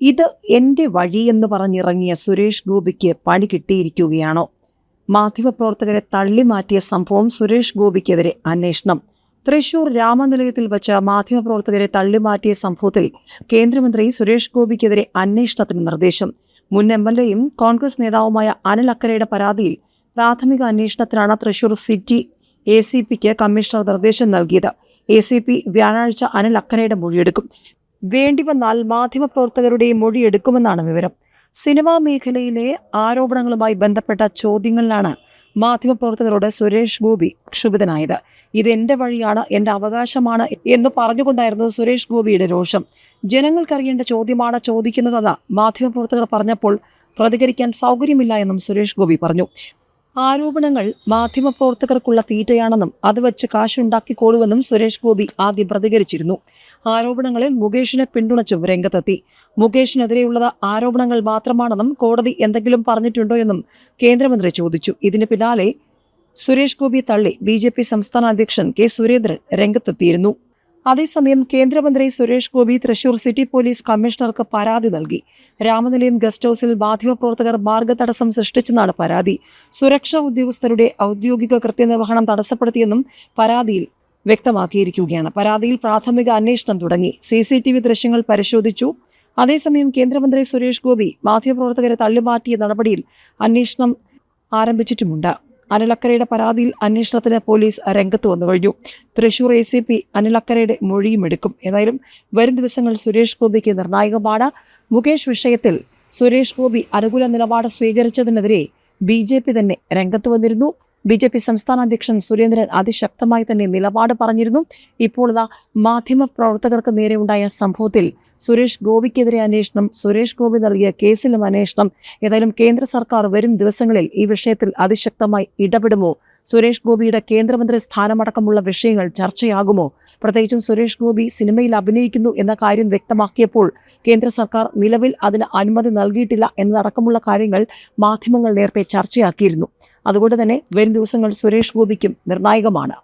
ഇത് എന്റെ വഴിയെന്ന് പറഞ്ഞിറങ്ങിയ സുരേഷ് ഗോപിക്ക് പണി കിട്ടിയിരിക്കുകയാണോ? മാധ്യമപ്രവർത്തകരെ തള്ളി മാറ്റിയ സംഭവം സുരേഷ് ഗോപിക്കെതിരെ അന്വേഷണം. തൃശൂർ രാമനിലയത്തിൽ വച്ച മാധ്യമപ്രവർത്തകരെ തള്ളിമാറ്റിയ സംഭവത്തിൽ കേന്ദ്രമന്ത്രി സുരേഷ് ഗോപിക്കെതിരെ അന്വേഷണത്തിന് നിർദ്ദേശം. മുൻ എം എൽ എയും കോൺഗ്രസ് നേതാവുമായ അനിൽ അക്കരയുടെ പരാതിയിൽ പ്രാഥമിക അന്വേഷണത്തിനാണ് Thrissur city A C P commissioner നിർദ്ദേശം നൽകിയത്. എ സി പി വ്യാഴാഴ്ച അനിൽ അക്കരയുടെ മൊഴിയെടുക്കും. വേണ്ടിവന്നാൽ മാധ്യമപ്രവർത്തകരുടെ മൊഴിയെടുക്കുമെന്നാണ് വിവരം. സിനിമാ മേഖലയിലെ ആരോപണങ്ങളുമായി ബന്ധപ്പെട്ട ചോദ്യങ്ങളിലാണ് മാധ്യമപ്രവർത്തകരോട് സുരേഷ് ഗോപി ക്ഷുഭിതനായത്. ഇത് എന്റെ വഴിയാണ് എന്റെ അവകാശമാണ് എന്ന് പറഞ്ഞുകൊണ്ടായിരുന്നു സുരേഷ് ഗോപിയുടെ രോഷം. ജനങ്ങൾക്കറിയേണ്ട ചോദ്യമാണ് ചോദിക്കുന്നതെന്ന് മാധ്യമപ്രവർത്തകർ പറഞ്ഞപ്പോൾ പ്രതികരിക്കാൻ സൗകര്യമില്ല എന്നും സുരേഷ് ഗോപി പറഞ്ഞു. ആരോപണങ്ങൾ മാധ്യമപ്രവർത്തകർക്കുള്ള തീറ്റയാണെന്നും അത് വെച്ച് കാശുണ്ടാക്കിക്കോളുവെന്നും സുരേഷ് ഗോപി ആദ്യം പ്രതികരിച്ചിരുന്നു. ആരോപണങ്ങളിൽ മുകേഷിനെ പിന്തുണച്ചും രംഗത്തെത്തി. മുകേഷിനെതിരെയുള്ളത് ആരോപണങ്ങൾ മാത്രമാണെന്നും കോടതി എന്തെങ്കിലും പറഞ്ഞിട്ടുണ്ടോ എന്നും കേന്ദ്രമന്ത്രി ചോദിച്ചു. ഇതിന് പിന്നാലെ സുരേഷ് ഗോപി തള്ളി ബി സംസ്ഥാന അധ്യക്ഷൻ കെ സുരേന്ദ്രൻ രംഗത്തെത്തിയിരുന്നു. അതേസമയം കേന്ദ്രമന്ത്രി സുരേഷ് ഗോപി തൃശൂർ സിറ്റി പോലീസ് കമ്മീഷണർക്ക് പരാതി നൽകി. രാമനിലയം ഗസ്റ്റ് ഹൌസിൽ മാധ്യമപ്രവർത്തകർ മാർഗതടസ്സം സൃഷ്ടിച്ചെന്നാണ് പരാതി. സുരക്ഷാ ഉദ്യോഗസ്ഥരുടെ ഔദ്യോഗിക കൃത്യനിർവഹണം തടസ്സപ്പെടുത്തിയെന്നും പരാതിയിൽ വ്യക്തമാക്കിയിരിക്കുകയാണ്. പരാതിയിൽ പ്രാഥമിക അന്വേഷണം തുടങ്ങി. സി സി ടി വി ദൃശ്യങ്ങൾ പരിശോധിച്ചു. അതേസമയം കേന്ദ്രമന്ത്രി സുരേഷ് ഗോപി മാധ്യമപ്രവർത്തകരെ തള്ളിമാറ്റിയ നടപടിയിൽ അന്വേഷണം ആരംഭിച്ചിട്ടുമുണ്ട്. അനിലക്കരയുടെ പരാതിയിൽ അന്വേഷണത്തിന് പോലീസ് രംഗത്ത് വന്നു കഴിഞ്ഞു. തൃശൂർ എ സി പി അനിലക്കരയുടെ മൊഴിയും എടുക്കും. ഏതായാലും വരും ദിവസങ്ങൾ സുരേഷ് ഗോപിക്ക് നിർണായകമാണ്. മുകേഷ് വിഷയത്തിൽ സുരേഷ് ഗോപി അനുകൂല നിലപാട് സ്വീകരിച്ചതിനെതിരെ ബി ജെ പി തന്നെ രംഗത്ത് വന്നിരുന്നു. ബി ജെ പി സംസ്ഥാന അധ്യക്ഷൻ സുരേന്ദ്രൻ അതിശക്തമായി തന്നെ നിലപാട് പറഞ്ഞിരുന്നു. ഇപ്പോൾ ഇതാ മാധ്യമ പ്രവർത്തകർക്ക് നേരെ ഉണ്ടായ സംഭവത്തിൽ സുരേഷ് ഗോപിക്കെതിരെ അന്വേഷണം സുരേഷ് ഗോപി നൽകിയ കേസിലും അന്വേഷണം ഏതായാലും കേന്ദ്ര സർക്കാർ വരും ദിവസങ്ങളിൽ ഈ വിഷയത്തിൽ അതിശക്തമായി ഇടപെടുമോ? സുരേഷ് ഗോപിയുടെ കേന്ദ്രമന്ത്രി സ്ഥാനമടക്കമുള്ള വിഷയങ്ങൾ ചർച്ചയാകുമോ? പ്രത്യേകിച്ചും സുരേഷ് ഗോപി സിനിമയിൽ അഭിനയിക്കുന്നു എന്ന കാര്യം വ്യക്തമാക്കിയപ്പോൾ കേന്ദ്ര സർക്കാർ നിലവിൽ അതിന് അനുമതി നൽകിയിട്ടില്ല എന്നതടക്കമുള്ള കാര്യങ്ങൾ മാധ്യമങ്ങൾ നേരത്തെ ചർച്ചയാക്കിയിരുന്നു. അതുകൊണ്ട് തന്നെ വരും ദിവസങ്ങൾ സുരേഷ് ഗോപിക്കും നിർണായകമാണ്.